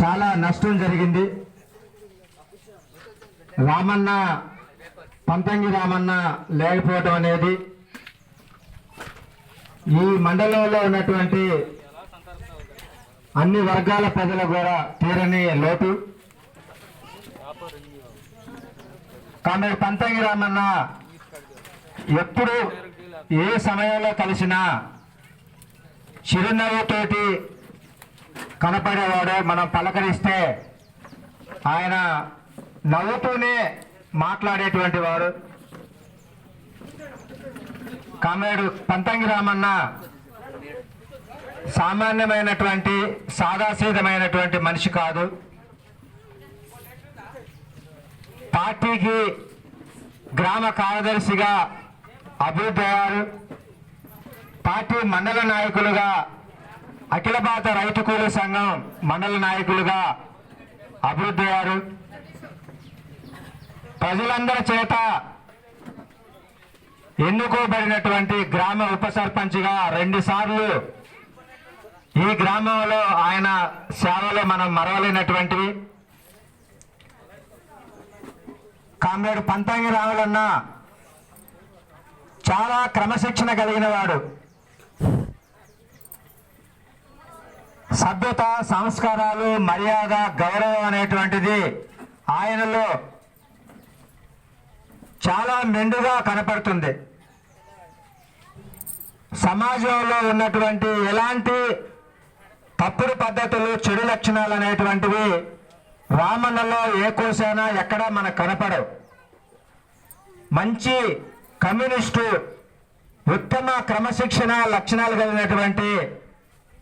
చాలా నష్టం జరిగింది. రామన్న పంతంగి రామన్న లేకపోవడం అనేది ఈ మండలంలో ఉన్నటువంటి అన్ని వర్గాల ప్రజలు కూడా తీరని లోటు. కానీ పంతంగి రామన్న ఎప్పుడు ఏ సమయంలో కలిసినా చిరునవ్వుతోటి కనపడేవాడు మనం పలకరిస్తే ఆయన నవ్వుతూనే మాట్లాడేటువంటి వారు కామేడు పంతంగి రామన్న సామాన్యమైనటువంటి సాదాసీదమైనటువంటి మనిషి కాదు. పార్టీకి గ్రామ కార్యదర్శిగా అభివృద్ధి అయ్యారు. పార్టీ మండల నాయకులుగా అఖిల భారత రైతు కూలీ సంఘం మండల నాయకులుగా అభివృద్ధి అయ్యారు ప్రజలందరి చేత ఎన్నుకోబడినటువంటి గ్రామ ఉప సర్పంచ్గా రెండుసార్లు ఈ గ్రామంలో ఆయన సేవలు మనం మరవలేనటువంటివి. కామ్రేడ్ పంతంగి రావులన్న చాలా క్రమశిక్షణ కలిగిన వాడు. సభ్యత సంస్కారాలు మర్యాద గౌరవం అనేటువంటిది ఆయనలో చాలా మెండుగా కనపడుతుంది. సమాజంలో ఉన్నటువంటి ఎలాంటి తప్పుడు పద్ధతులు చెడు లక్షణాలు అనేటువంటివి రామన్నలో ఏ కోసైనా ఎక్కడా మనకు కనపడవు. మంచి కమ్యూనిస్టు ఉత్తమ క్రమశిక్షణ లక్షణాలు కలిగినటువంటి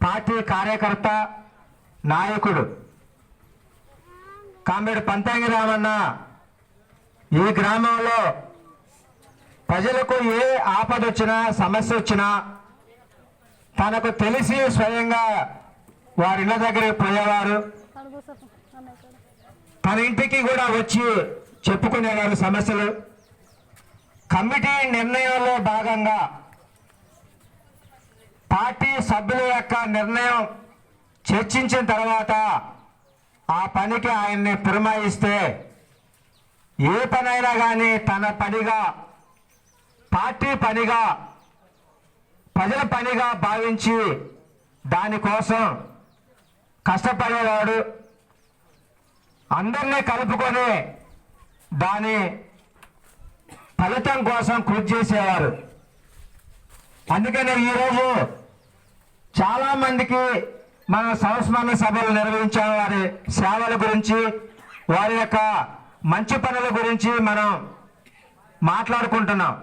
పార్టీ కార్యకర్త నాయకుడు కామెడు పంతంగి రామన్న ఈ గ్రామంలో ప్రజలకు ఏ ఆపద వచ్చినా సమస్య వచ్చినా తనకు తెలిసి స్వయంగా వారిళ్ళ దగ్గరికి పోయేవారు. తన ఇంటికి కూడా వచ్చి చెప్పుకునేవారు సమస్యలు. కమిటీ నిర్ణయంలో భాగంగా పార్టీ సభ్యుల యొక్క నిర్ణయం చర్చించిన తర్వాత ఆ పనికి ఆయన్ని పురమాయిస్తే ఏ పనైనా కానీ తన పనిగా పార్టీ పనిగా ప్రజల పనిగా భావించి దానికోసం కష్టపడేవాడు. అందరినీ కలుపుకొని దాని ఫలితం కోసం కృషి చేసేవారు. అందుకనే ఈరోజు చాలా మందికి మన సంస్మరణ సభలు నిర్వహించిన వారి సేవల గురించి వారి యొక్క మంచి పనుల గురించి మనం మాట్లాడుకుంటున్నాం.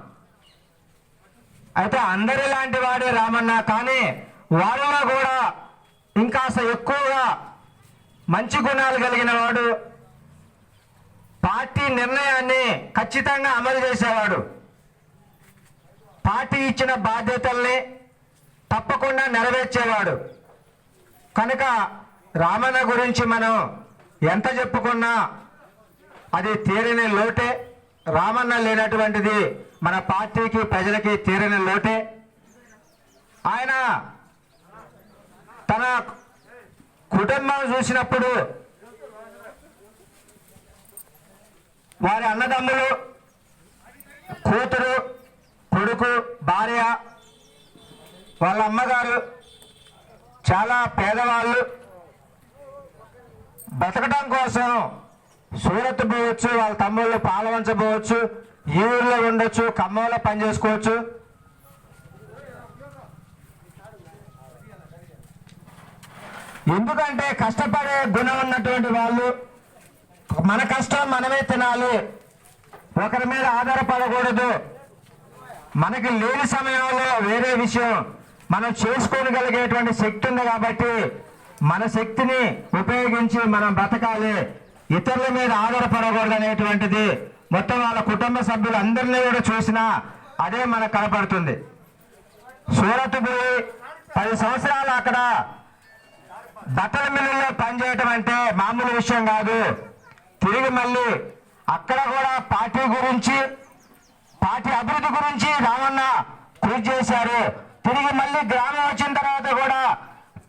అయితే అందరి లాంటి వాడే రామన్న కానీ వారిలో కూడా ఇంకాస్త ఎక్కువగా మంచి గుణాలు కలిగిన వాడు పార్టీ నిర్ణయాన్ని ఖచ్చితంగా అమలు చేసేవాడు. పార్టీ ఇచ్చిన బాధ్యతల్ని తప్పకుండా నెరవేర్చేవాడు. కనుక రామన్న గురించి మనం ఎంత చెప్పుకున్నా అది తీరని లోటే. రామన్న లేనటువంటిది మన పార్టీకి ప్రజలకి తీరని లోటే. ఆయన తన కుటుంబం చూసినప్పుడు వారి అన్నదమ్ములు కూతురు కొడుకు భార్య వాళ్ళ అమ్మగారు చాలా పేదవాళ్ళు. బతకడం కోసం సూరత్ పోవచ్చు వాళ్ళ తమ్ముళ్ళు పాలవంచబోవచ్చు ఈ ఊర్లో ఉండొచ్చు ఖమ్మంలో పని చేసుకోవచ్చు. ఎందుకంటే కష్టపడే గుణం ఉన్నటువంటి వాళ్ళు మన కష్టం మనమే తినాలి. ఒకరి మీద ఆధారపడకూడదు. మనకి లేని సమయంలో వేరే విషయం. మనం చేసుకోగలిగేటువంటి శక్తి ఉంది కాబట్టి మన శక్తిని ఉపయోగించి మనం బ్రతకాలి. ఇతరుల మీద ఆధారపడకూడదు అనేటువంటిది మొత్తం వాళ్ళ కుటుంబ సభ్యులు అందరినీ కూడా చూసినా అదే మనకు కనపడుతుంది. సూరత్ పోయి పది సంవత్సరాలు అక్కడ బట్టల మిల్లుల్లో పనిచేయటం అంటే మామూలు విషయం కాదు. తిరిగి మళ్ళీ అక్కడ కూడా పార్టీ గురించి పార్టీ అభివృద్ధి గురించి రామన్న కృషి చేశారు. తిరిగి మళ్ళీ గ్రామం వచ్చిన తర్వాత కూడా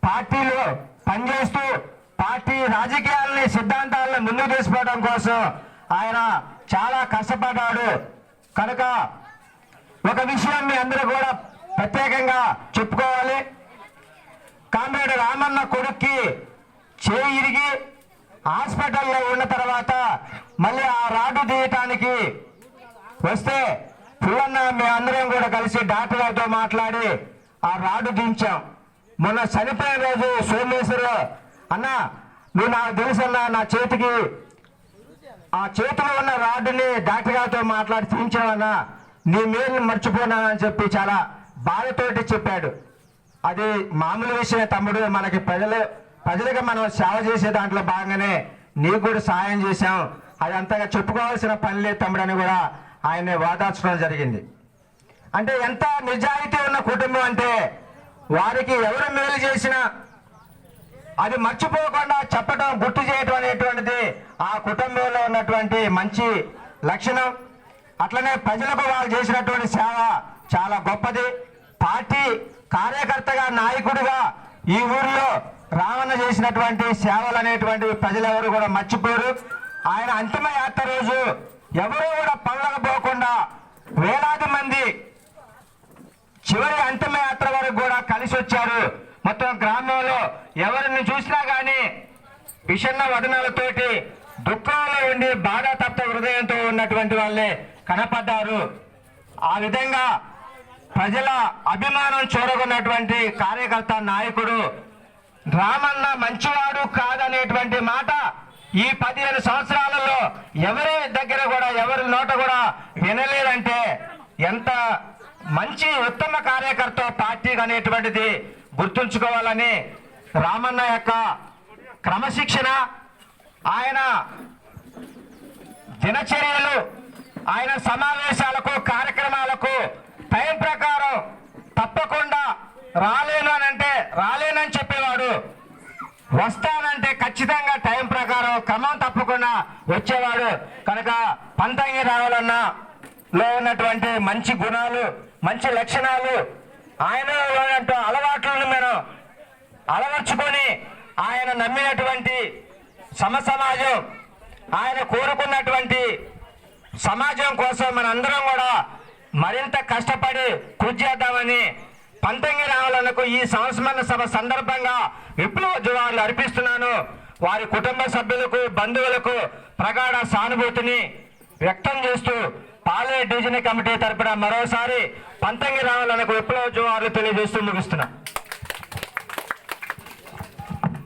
పార్టీలో పనిచేస్తూ పార్టీ రాజకీయాలని సిద్ధాంతాలను ముందుకు తీసుకోవడం కోసం ఆయన చాలా కష్టపడ్డాడు. కనుక ఒక విషయం మీ అందరూ కూడా ప్రత్యేకంగా చెప్పుకోవాలి. కామ్రేడ్ రామన్న కొడుక్కి చేయి ఇరిగి హాస్పిటల్లో ఉన్న తర్వాత మళ్ళీ ఆ రాడ్డు తీయటానికి వస్తే పుల్లన్న మేమందరం కూడా కలిసి డాక్టర్ గారితో మాట్లాడి ఆ రాడు దించాం. మొన్న చనిపోయిన రోజు సోమేశ్వరు అన్న నువ్వు నాకు తెలుసన్నా నా చేతికి ఆ చేతిలో ఉన్న రాడ్డుని డాక్టర్ గారితో మాట్లాడి తీయించావన్నా నీ మేలు మర్చిపోనానని చెప్పి చాలా బాధతోటి చెప్పాడు. అది మామూలు విషయమే తమ్ముడు మనకి ప్రజలు ప్రజలకు మనం సేవ చేసే దాంట్లో భాగంగానే నీకు కూడా సాయం చేశాం. అది అంతగా చెప్పుకోవాల్సిన పని లేదు తమ్ముడని కూడా ఆయన్ని వాదార్చడం జరిగింది. అంటే ఎంత నిజాయితీ ఉన్న కుటుంబం అంటే వారికి ఎవరు మేలు చేసినా అది మర్చిపోకుండా చెప్పడం గుర్తు చేయడం అనేటువంటిది ఆ కుటుంబంలో ఉన్నటువంటి మంచి లక్షణం. అట్లనే ప్రజలకు వాళ్ళు చేసినటువంటి సేవ చాలా గొప్పది. పార్టీ కార్యకర్తగా నాయకుడిగా ఈ ఊరిలో రావణ చేసినటువంటి సేవలు అనేటువంటివి ప్రజలెవరు కూడా మర్చిపోరు. ఆయన అంతిమ యాత్ర రోజు ఎవరు కూడా పనులకు పోకుండా వేలాది మంది చివరి అంతిమయాత్ర వరకు కూడా కలిసి వచ్చారు. మొత్తం గ్రామంలో ఎవరిని చూసినా కానీ విషన్న వదనాలతోటి దుఃఖంలో ఉండి బాధ తప్ప హృదయంతో ఉన్నటువంటి వాళ్ళే కనపడ్డారు. ఆ విధంగా ప్రజల అభిమానం చూడకున్నటువంటి కార్యకర్త నాయకుడు రామన్న మంచివాడు కాదనేటువంటి మాట ఈ పదిహేను సంవత్సరాలలో ఎవరే దగ్గర కూడా ఎవరి నోట కూడా వినలేదంటే ఎంత మంచి ఉత్తమ కార్యకర్త పార్టీ అనేటువంటిది గుర్తుంచుకోవాలని రామన్న యొక్క క్రమశిక్షణ ఆయన దినచర్యలు ఆయన సమావేశాలకు కార్యక్రమాలకు టైం ప్రకారం తప్పకుండా రాలేను అని అంటే రాలేనని చెప్పేవాడు. వస్తానంటే ఖచ్చితంగా టైం ప్రకారం క్రమం తప్పకుండా వచ్చేవాడు. కనుక పంతంగి రావాలన్నా లో ఉన్నటువంటి మంచి గుణాలు మంచి లక్షణాలు ఆయన అలవాట్లను మనం అలవర్చుకొని ఆయన నమ్మినటువంటి సమ సమాజం ఆయన కోరుకున్నటువంటి సమాజం కోసం మనందరం కూడా మరింత కష్టపడి కృషి చేద్దామని పంతంగి రావాలకు ఈ సంస్మరణ సభ సందర్భంగా విప్లవ జవాన్లు అర్పిస్తున్నాను. వారి కుటుంబ సభ్యులకు బంధువులకు ప్రగాఢ సానుభూతిని వ్యక్తం చేస్తూ పాలే డివిజన్ కమిటీ తరపున మరోసారి పంతంగి రావాలకు విప్లవ జోహార్లు తెలియజేస్తూ ముగిస్తున్నాం.